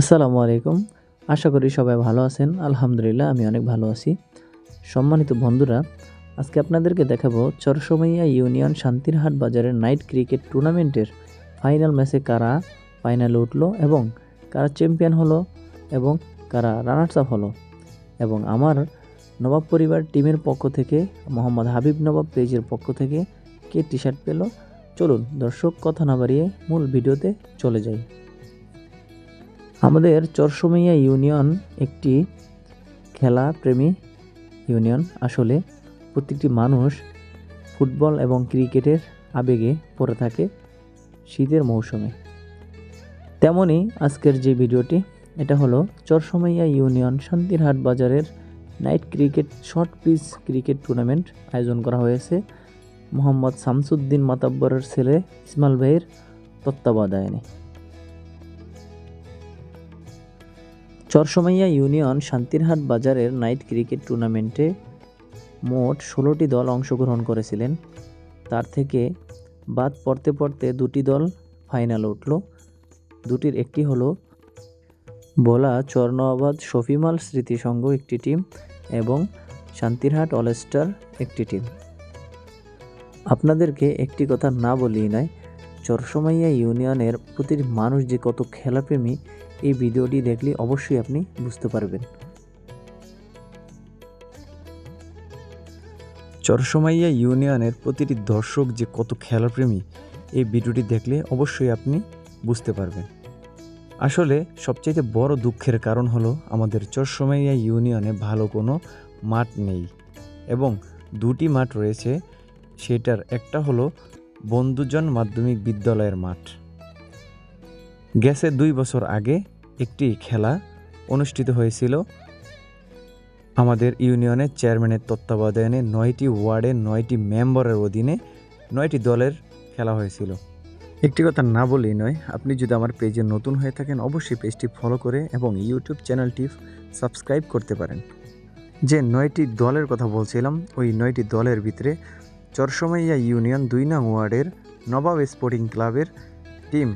আসসালামু আলাইকুম। আশা করি সবাই ভালো আছেন। আলহামদুলিল্লাহ, আমি অনেক ভালো আছি। সম্মানিত বন্ধুরা, আজকে আপনাদেরকে দেখাবো চরসমইয়া ইউনিয়ন শান্তিরহাট বাজারের নাইট ক্রিকেট টুর্নামেন্টের ফাইনাল ম্যাচে কারা ফাইনালে উঠল এবং কারা চ্যাম্পিয়ন হলো এবং কারা রানার্স আপ হলো। এবং আমার নবাব পরিবার টিমের পক্ষ থেকে, মোহাম্মদ হাবিব নবাব পেজের পক্ষ থেকে কে টি শার্ট পেল? চলুন দর্শক, কথা না বাড়িয়ে মূল ভিডিওতে চলে যাই। আমাদের চরসমইয়া ইউনিয়ন একটি খেলা প্রেমী ইউনিয়ন। আসলে প্রত্যেকটি মানুষ ফুটবল এবং ক্রিকেটের আবেগে পড়ে থাকে শীতের মৌসুমে। তেমনই আজকের যে ভিডিওটি, এটা হলো চরসমইয়া ইউনিয়ন শান্তিরহাট বাজারের night cricket, short pitch cricket tournament আয়োজন করা হয়েছে। মোহাম্মদ শামসুদ্দিন মাতাব্বরের ছেলে ইসমাল ভাইয়ের তত্ত্বাবধানে। চরসমইয়া ইউনিয়ন শান্তিরহাট বাজারের নাইট ক্রিকেট টুর্নামেন্টে মোট ষোলোটি দল অংশগ্রহণ করেছিলেন। তার থেকে বাদ পড়তে পড়তে দুটি দল ফাইনালে উঠল। দুটির একটি হলো বোলা চরনবাদ শফিমাল স্মৃতিসংঘ একটি টিম এবং শান্তিরহাট অলস্টার একটি টিম। আপনাদেরকে একটি কথা না বলেই নয় চরসমইয়া ইউনিয়নের প্রতিটি মানুষ যে কত খেলাপ্রেমী, এই ভিডিওটি দেখলে অবশ্যই আপনি বুঝতে পারবেন। চরসমাইয়া ইউনিয়নের প্রতিটি দর্শক যে কত খেলাপ্রেমী, এই ভিডিওটি দেখলে অবশ্যই আপনি বুঝতে পারবেন। আসলে সবচাইতে বড় দুঃখের কারণ হলো আমাদের চরসমাইয়া ইউনিয়নে ভালো কোনো মাঠ নেই এবং দুটি মাঠ রয়েছে, সেটার একটা হলো বন্ধুজন মাধ্যমিক বিদ্যালয়ের মাঠ। গেছে দুই বছর আগে একটি খেলা অনুষ্ঠিত হয়েছিল। আমাদের ইউনিয়নের চেয়ারম্যানের তত্ত্বাবধানে নয়টি ওয়ার্ডে নয়টি মেম্বারের অধীনে নয়টি দলের খেলা হয়েছিল। একটি কথা না বলেই নয়, আপনি যদি আমার পেজে নতুন হয়ে থাকেন, অবশ্যই পেজটি ফলো করে এবং ইউটিউব চ্যানেলটি সাবস্ক্রাইব করতে পারেন। যে নয়টি দলের কথা বলছিলাম, ওই নয়টি দলের ভিতরে চরসমইয়া ইউনিয়ন দুই নং ওয়ার্ডের নবাব স্পোর্টিং ক্লাবের টিম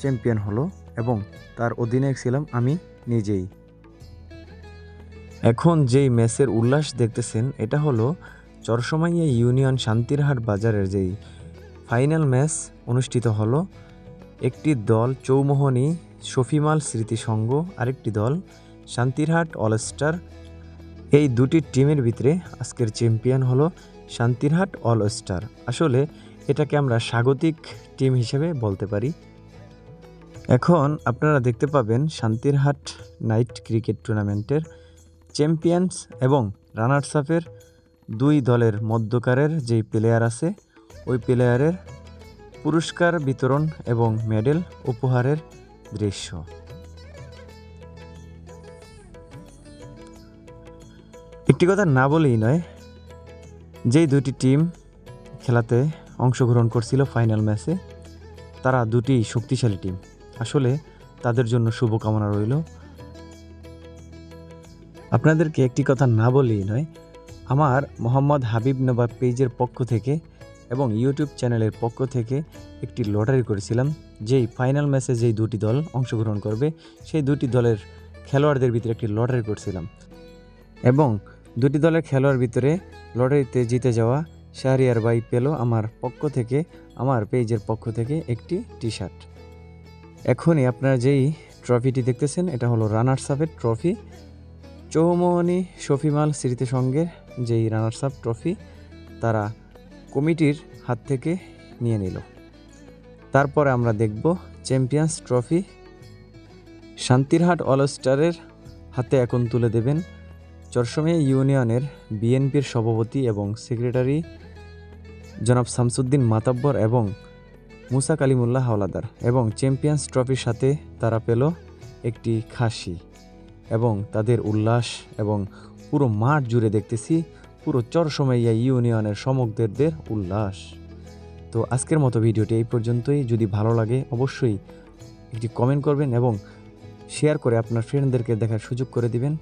চ্যাম্পিয়ন হলো এবং তার অধিনায়ক ছিলাম আমি নিজেই। এখন যেই ম্যাচের উল্লাস দেখতেছেন, এটা হলো চরসমাইয়া ইউনিয়ন শান্তিরহাট বাজারের যেই ফাইনাল ম্যাচ অনুষ্ঠিত হলো। একটি দল চৌমোহনী, শফিমাল স্মৃতিসংঘ, আরেকটি দল শান্তিরহাট অলস্টার এই দুটি টিমের ভিতরে আজকের চ্যাম্পিয়ন হলো শান্তিরহাট অল স্টার আসলে এটাকে আমরা স্বাগতিক টিম হিসেবে বলতে পারি। এখন আপনারা দেখতে পাবেন শান্তিরহাট নাইট ক্রিকেট টুর্নামেন্টের চ্যাম্পিয়ন্স এবং রানার্স আপের দুই দলের মধ্যকারের যেই প্লেয়ার আছে, ওই প্লেয়ারের পুরস্কার বিতরণ এবং মেডেল উপহারের দৃশ্য। একটি কথা না বলেই নয় যেই দুটি টিম খেলাতে অংশগ্রহণ করছিল ফাইনাল ম্যাচে, তারা দুটি শক্তিশালী টিম। আসলে তাদের জন্য শুভকামনা রইল। আপনাদেরকে একটি কথা না বলেই নয়, আমার মোহাম্মদ হাবিব নবাব পেজের পক্ষ থেকে এবং ইউটিউব চ্যানেলের পক্ষ থেকে একটি লটারি করেছিলাম, যেই ফাইনাল ম্যাচে যেই দুটি দল অংশগ্রহণ করবে, সেই দুটি দলের খেলোয়াড়দের ভিতরে একটি লটারি করছিলাম। এবং দুটি দলের খেলোয়াড় ভিতরে লটারিতে জিতে যাওয়া শাহরিয়ার বাই পেল আমার পক্ষ থেকে, আমার পেজের পক্ষ থেকে একটি টি শার্ট এখনই আপনারা যেই ট্রফিটি দেখতেছেন, এটা হলো রানার্স আপের ট্রফি। চৌমোহনী শফিমাল স্মৃতি সঙ্গে যেই রানার্স আপ ট্রফি, তারা কমিটির হাত থেকে নিয়ে নিল। তারপরে আমরা দেখব চ্যাম্পিয়ন্স ট্রফি। শান্তিরহাট অলস্টারের হাতে এখন তুলে দেবেন চরসমিয়া ইউনিয়নের বিএনপির সভাপতি এবং সেক্রেটারি জনাব শামসুদ্দিন মাতাব্বর এবং মুসা কালিমুল্লাহ হাওলাদার এবং চ্যাম্পিয়ন্স ট্রফির সাথে তারা পেল একটি খাসি এবং তাদের উল্লাস এবং পুরো মাঠ জুড়ে দেখতেছি পুরো চরসমইয়া ইউনিয়নের সমগ্রদের উল্লাস। তো আজকের মতো ভিডিওটি এই পর্যন্তই। যদি ভালো লাগে অবশ্যই একটি কমেন্ট করবেন এবং শেয়ার করে আপনার ফ্রেন্ডদেরকে দেখার সুযোগ করে দিবেন।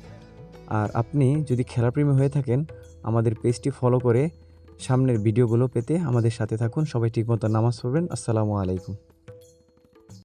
আর আপনি যদি খেলাপ্রেমী হয়ে থাকেন, আমাদের পেজটি ফলো করে সামনের ভিডিওগুলো পেতে আমাদের সাথে থাকুন। সবাই ঠিকমতো নামাজ পড়বেন। আসসালামু আলাইকুম।